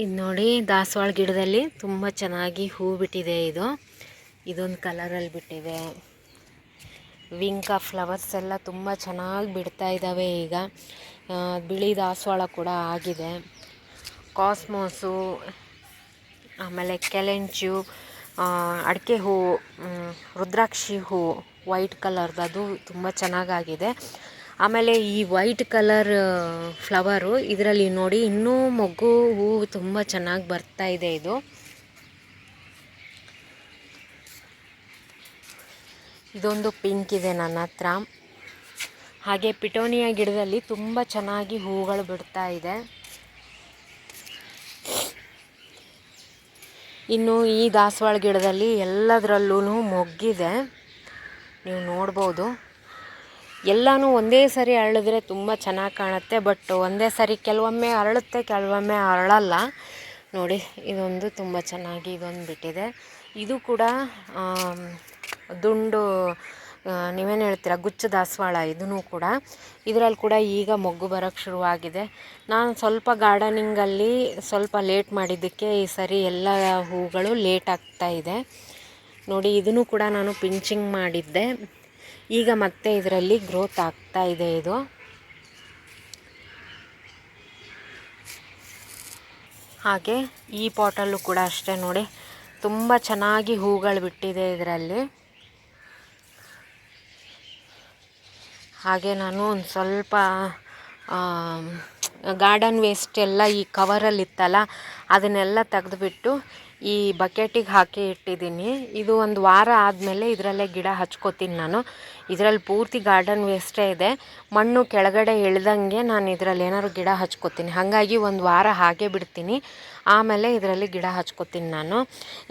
ಇದು ನೋಡಿ ದಾಸವಾಳ ಗಿಡದಲ್ಲಿ ತುಂಬ ಚೆನ್ನಾಗಿ ಹೂ ಬಿಟ್ಟಿದೆ ಇದು. ಇದೊಂದು ಕಲರಲ್ಲಿ ಬಿಟ್ಟಿದೆ. ವಿಂಕ ಫ್ಲವರ್ಸ್ ಎಲ್ಲ ತುಂಬ ಚೆನ್ನಾಗಿ ಬಿಡ್ತಾ ಇದ್ದಾವೆ ಈಗ. ಬಿಳಿ ದಾಸವಾಳ ಕೂಡ ಆಗಿದೆ. ಕಾಸ್ಮೋಸು ಆಮೇಲೆ ಕೆಲೆಂಚು ಅಡಿಕೆ ಹೂ ರುದ್ರಾಕ್ಷಿ ಹೂ ವೈಟ್ ಕಲರ್ದು ಅದು ತುಂಬ ಚೆನ್ನಾಗಾಗಿದೆ. ಆಮೇಲೆ ಈ ವೈಟ್ ಕಲರ್ ಫ್ಲವರು ಇದರಲ್ಲಿ ನೋಡಿ ಇನ್ನೂ ಮೊಗ್ಗು ಹೂವು ತುಂಬ ಚೆನ್ನಾಗಿ ಬರ್ತಾ ಇದೆ ಇದು. ಇದೊಂದು ಪಿಂಕ್ ಇದೆ ನನ್ನ ಹತ್ರ. ಹಾಗೆ ಪಿಟೋನಿಯಾ ಗಿಡದಲ್ಲಿ ತುಂಬ ಚೆನ್ನಾಗಿ ಹೂಗಳು ಬಿಡ್ತಾ ಇದೆ. ಇನ್ನು ಈ ದಾಸವಾಳ ಗಿಡದಲ್ಲಿ ಎಲ್ಲದರಲ್ಲೂ ಮೊಗ್ಗಿದೆ. ನೀವು ನೋಡ್ಬೋದು. ಎಲ್ಲನೂ ಒಂದೇ ಸರಿ ಅರಳಿದ್ರೆ ತುಂಬ ಚೆನ್ನಾಗಿ ಕಾಣುತ್ತೆ, ಬಟ್ ಒಂದೇ ಸರಿ ಕೆಲವೊಮ್ಮೆ ಅರಳುತ್ತೆ, ಕೆಲವೊಮ್ಮೆ ಅರಳಲ್ಲ. ನೋಡಿ, ಇದೊಂದು ತುಂಬ ಚೆನ್ನಾಗಿ ಇದೊಂದು ಬಿಟ್ಟಿದೆ. ಇದು ಕೂಡ ದುಂಡು ನೀವೇನು ಹೇಳ್ತೀರಾ, ಗುಚ್ಚ ದಾಸವಾಳ ಇದೂ ಕೂಡ. ಇದರಲ್ಲಿ ಕೂಡ ಈಗ ಮೊಗ್ಗು ಬರೋಕ್ಕೆ ಶುರುವಾಗಿದೆ. ನಾನು ಸ್ವಲ್ಪ ಗಾರ್ಡನಿಂಗಲ್ಲಿ ಸ್ವಲ್ಪ ಲೇಟ್ ಮಾಡಿದ್ದಕ್ಕೆ ಈ ಸರಿ ಎಲ್ಲ ಹೂಗಳು ಲೇಟ್ ಆಗ್ತಾ ಇದೆ. ನೋಡಿ, ಇದನ್ನು ಕೂಡ ನಾನು ಪಿಂಚಿಂಗ್ ಮಾಡಿದ್ದೆ. ಈಗ ಮತ್ತೆ ಇದರಲ್ಲಿ ಗ್ರೋತ್ ಆಗ್ತಾ ಇದೆ ಇದು. ಹಾಗೆ ಈ ಪಾಟಲ್ಲೂ ಕೂಡ ಅಷ್ಟೇ ನೋಡಿ, ತುಂಬ ಚೆನ್ನಾಗಿ ಹೂಗಳು ಬಿಟ್ಟಿದೆ ಇದರಲ್ಲಿ. ಹಾಗೆ ನಾನು ಒಂದು ಸ್ವಲ್ಪ ಗಾರ್ಡನ್ ವೇಸ್ಟ್ ಎಲ್ಲ ಈ ಕವರಲ್ಲಿತ್ತಲ್ಲ ಅದನ್ನೆಲ್ಲ ತೆಗೆದುಬಿಟ್ಟು ಈ ಬಕೆಟಿಗೆ ಹಾಕಿ ಇಟ್ಟಿದ್ದೀನಿ. ಇದು ಒಂದು ವಾರ ಆದಮೇಲೆ ಇದರಲ್ಲೇ ಗಿಡ ಹಚ್ಕೋತೀನಿ ನಾನು. ಇದರಲ್ಲಿ ಪೂರ್ತಿ ಗಾರ್ಡನ್ ವೇಸ್ಟೇ ಇದೆ. ಮಣ್ಣು ಕೆಳಗಡೆ ಇಳ್ದಂಗೆ ನಾನು ಇದರಲ್ಲಿ ಏನಾದ್ರು ಗಿಡ ಹಚ್ಕೋತೀನಿ. ಹಾಗಾಗಿ ಒಂದು ವಾರ ಹಾಗೆ ಬಿಡ್ತೀನಿ. ಆಮೇಲೆ ಇದರಲ್ಲಿ ಗಿಡ ಹಚ್ಕೋತೀನಿ ನಾನು.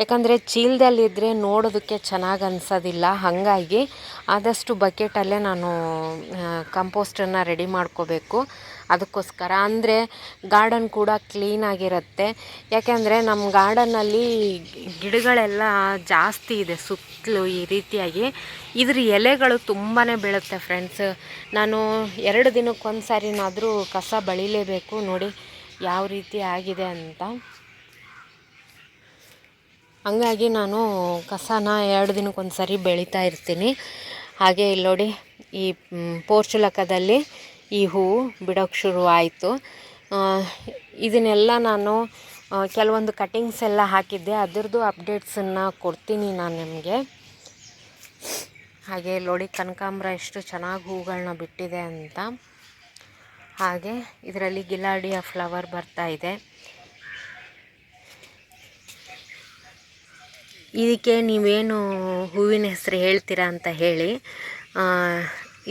ಯಾಕಂದರೆ ಚೀಲದಲ್ಲಿದ್ದರೆ ನೋಡೋದಕ್ಕೆ ಚೆನ್ನಾಗಿ ಅನ್ಸೋದಿಲ್ಲ. ಹಾಗಾಗಿ ಆದಷ್ಟು ಬಕೆಟಲ್ಲೇ ನಾನು ಕಂಪೋಸ್ಟನ್ನು ರೆಡಿ ಮಾಡ್ಕೋಬೇಕು. ಅದಕ್ಕೋಸ್ಕರ. ಅಂದರೆ ಗಾರ್ಡನ್ ಕೂಡ ಕ್ಲೀನಾಗಿರುತ್ತೆ ಯಾಕೆಂದರೆ ನಮ್ಮ ಗಾರ್ಡನ್ನಲ್ಲಿ ಗಿಡಗಳೆಲ್ಲ ಜಾಸ್ತಿ ಇದೆ ಸುತ್ತಲೂ ಈ ರೀತಿಯಾಗಿ. ಇದ್ರ ಎಲೆಗಳು ತುಂಬಾ ಬೀಳುತ್ತೆ ಫ್ರೆಂಡ್ಸ್ ನಾನು ಎರಡು ದಿನಕ್ಕೊಂದು ಸಾರಿನಾದರೂ ಕಸ ಬಳಿಲೇಬೇಕು. ನೋಡಿ ಯಾವ ರೀತಿ ಆಗಿದೆ ಅಂತ. ಹಂಗಾಗಿ ನಾನು ಕಸನ ಎರಡು ದಿನಕ್ಕೊಂದು ಸರಿ ಬೆಳೀತಾ ಇರ್ತೀನಿ. ಹಾಗೆ ಇಲ್ಲಿ ನೋಡಿ ಈ ಪೋರ್ಚುಲಕದಲ್ಲಿ ಈ ಹೂವು ಬಿಡೋಕ್ಕೆ ಶುರುವಾಯಿತು ಇದನ್ನೆಲ್ಲ ನಾನು ಕೆಲವೊಂದು ಕಟಿಂಗ್ಸ್ ಎಲ್ಲ ಹಾಕಿದ್ದೆ. ಅದರದ್ದು ಅಪ್ಡೇಟ್ಸನ್ನು ಕೊಡ್ತೀನಿ ನಾನು ನಿಮಗೆ. ಹಾಗೆ ನೋಡಿ, ಕನಕಾಂಬರ ಎಷ್ಟು ಚೆನ್ನಾಗಿ ಹೂಗಳನ್ನ ಬಿಟ್ಟಿದೆ ಅಂತ. ಹಾಗೆ ಇದರಲ್ಲಿ ಗಿಲಾಡಿಯ ಫ್ಲವರ್ ಬರ್ತಾ ಇದೆ. ಇದಕ್ಕೆ ನೀವೇನು ಹೂವಿನ ಹೆಸರು ಹೇಳ್ತೀರಾ ಅಂತ ಹೇಳಿ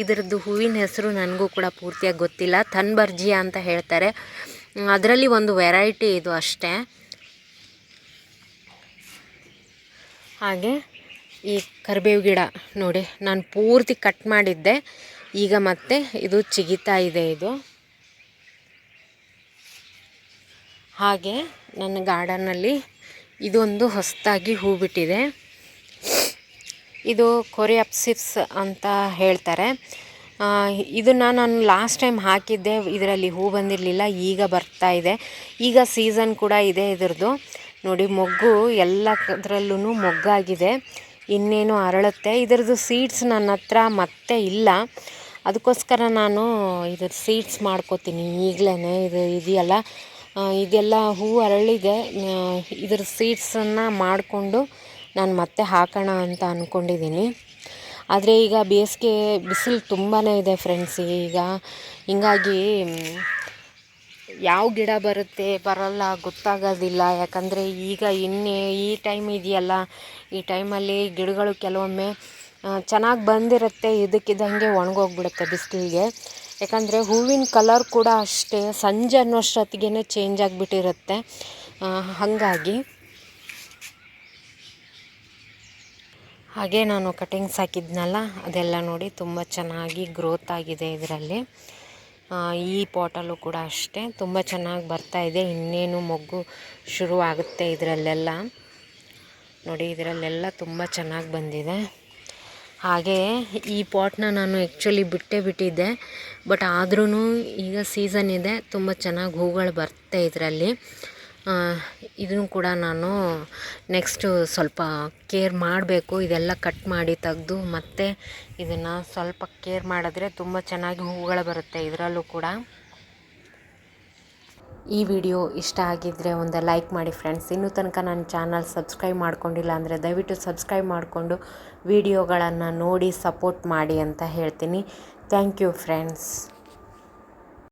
ಇದರದ್ದು ಹೂವಿನ ಹೆಸರು ನನಗೂ ಕೂಡ ಪೂರ್ತಿಯಾಗಿ ಗೊತ್ತಿಲ್ಲ. ತನ್ಬರ್ಜಿಯಾ ಅಂತ ಹೇಳ್ತಾರೆ. ಅದರಲ್ಲಿ ಒಂದು ವೆರೈಟಿ ಇದು ಅಷ್ಟೇ. ಹಾಗೆ ಈ ಕರಿಬೇವು ಗಿಡ ನೋಡಿ, ನಾನು ಪೂರ್ತಿ ಕಟ್ ಮಾಡಿದ್ದೆ. ಈಗ ಮತ್ತೆ ಇದು ಚಿಗಿತಾ ಇದೆ ಇದು. ಹಾಗೆ ನನ್ನ ಗಾರ್ಡನ್ನಲ್ಲಿ ಇದೊಂದು ಹೊಸದಾಗಿ ಹೂ ಬಿಟ್ಟಿದೆ. ಇದು ಕೊರಿಯಾಪ್ಸಿಪ್ಸ್ ಅಂತ ಹೇಳ್ತಾರೆ. ಇದನ್ನು ನಾನು ಲಾಸ್ಟ್ ಟೈಮ್ ಹಾಕಿದ್ದೆ, ಇದರಲ್ಲಿ ಹೂ ಬಂದಿರಲಿಲ್ಲ, ಈಗ ಬರ್ತಾ ಇದೆ. ಈಗ ಸೀಸನ್ ಕೂಡ ಇದೆ ಇದರದು ನೋಡಿ, ಮೊಗ್ಗು ಎಲ್ಲದರಲ್ಲೂ ಮೊಗ್ಗಾಗಿದೆ. ಇನ್ನೇನು ಅರಳುತ್ತೆ. ಇದರದು ಸೀಡ್ಸ್ ನನ್ನ ಹತ್ರ ಮತ್ತೆ ಇಲ್ಲ. ಅದಕ್ಕೋಸ್ಕರ ನಾನು ಇದ್ರ ಸೀಡ್ಸ್ ಮಾಡ್ಕೋತೀನಿ ಈಗಲೇ ಇದು ಇದೆಯಲ್ಲ? ಇದೆಲ್ಲ ಹೂ ಅರಳಿದೆ. ಇದ್ರ ಸೀಡ್ಸನ್ನು ಮಾಡಿಕೊಂಡು ನಾನು ಮತ್ತೆ ಹಾಕೋಣ ಅಂತ ಅಂದ್ಕೊಂಡಿದ್ದೀನಿ ಆದರೆ ಈಗ ಬೇಸಿಗೆ ಬಿಸಿಲು ತುಂಬಾ ಇದೆ ಫ್ರೆಂಡ್ಸ್ ಈಗ ಹೀಗಾಗಿ ಯಾವ ಗಿಡ ಬರುತ್ತೆ ಬರಲ್ಲ ಗೊತ್ತಾಗೋದಿಲ್ಲ. ಯಾಕಂದರೆ ಈಗ ಇನ್ನೇ ಈ ಟೈಮ್ ಇದೆಯಲ್ಲ, ಈ ಟೈಮಲ್ಲಿ ಗಿಡಗಳು ಕೆಲವೊಮ್ಮೆ ಚೆನ್ನಾಗಿ ಬಂದಿರುತ್ತೆ ಇದಕ್ಕಿದ್ದಂಗೆ ಒಣಗೋಗ್ಬಿಡುತ್ತೆ ಬಿಸಿಲಿಗೆ. ಯಾಕಂದರೆ ಹೂವಿನ ಕಲರ್ ಕೂಡ ಅಷ್ಟೇ, ಸಂಜೆ ಅನ್ನೋಷ್ಟೊತ್ತಿಗೆ ಚೇಂಜ್ ಆಗಿಬಿಟ್ಟಿರುತ್ತೆ. ಹಾಗಾಗಿ ಹಾಗೆ ನಾನು ಕಟಿಂಗ್ಸ್ ಹಾಕಿದ್ನಲ್ಲ, ಅದೆಲ್ಲ ನೋಡಿ ತುಂಬ ಚೆನ್ನಾಗಿ ಗ್ರೋತ್ ಆಗಿದೆ ಇದರಲ್ಲಿ. ಈ ಪಾಟಲ್ಲೂ ಕೂಡ ಅಷ್ಟೇ, ತುಂಬ ಚೆನ್ನಾಗಿ ಬರ್ತಾ ಇದೆ. ಇನ್ನೇನು ಮೊಗ್ಗು ಶುರು ಆಗುತ್ತೆ ಇದರಲ್ಲೆಲ್ಲ. ನೋಡಿ, ಇದರಲ್ಲೆಲ್ಲ ತುಂಬ ಚೆನ್ನಾಗಿ ಬಂದಿದೆ. ಹಾಗೆ ಈ ಪಾಟ್ನ ನಾನು ಆ್ಯಕ್ಚುಲಿ ಬಿಟ್ಟೇ ಬಿಟ್ಟಿದ್ದೆ ಬಟ್ ಆದ್ರೂ ಈಗ ಸೀಸನ್ ಇದೆ, ತುಂಬ ಚೆನ್ನಾಗಿ ಹೂಗಳು ಬರ್ತೆ ಇದರಲ್ಲಿ. ಇದನ್ನು ಕೂಡ ನಾನು ನೆಕ್ಸ್ಟು ಸ್ವಲ್ಪ ಕೇರ್ ಮಾಡಬೇಕು. ಇದೆಲ್ಲ ಕಟ್ ಮಾಡಿ ತೆಗೆದು ಮತ್ತೆ ಇದನ್ನು ಸ್ವಲ್ಪ ಕೇರ್ ಮಾಡಿದ್ರೆ ತುಂಬ ಚೆನ್ನಾಗಿ ಹೂಗಳು ಬರುತ್ತೆ ಇದರಲ್ಲೂ ಕೂಡ. ಈ ವಿಡಿಯೋ ಇಷ್ಟ ಆಗಿದ್ದರೆ ಒಂದು ಲೈಕ್ ಮಾಡಿ ಫ್ರೆಂಡ್ಸ್ ಇನ್ನೂ ತನಕ ನನ್ನ ಚಾನಲ್ ಸಬ್ಸ್ಕ್ರೈಬ್ ಮಾಡ್ಕೊಂಡಿಲ್ಲ ಅಂದರೆ ದಯವಿಟ್ಟು ಸಬ್ಸ್ಕ್ರೈಬ್ ಮಾಡಿಕೊಂಡು ವಿಡಿಯೋಗಳನ್ನು ನೋಡಿ ಸಪೋರ್ಟ್ ಮಾಡಿ ಅಂತ ಹೇಳ್ತೀನಿ. Thank you friends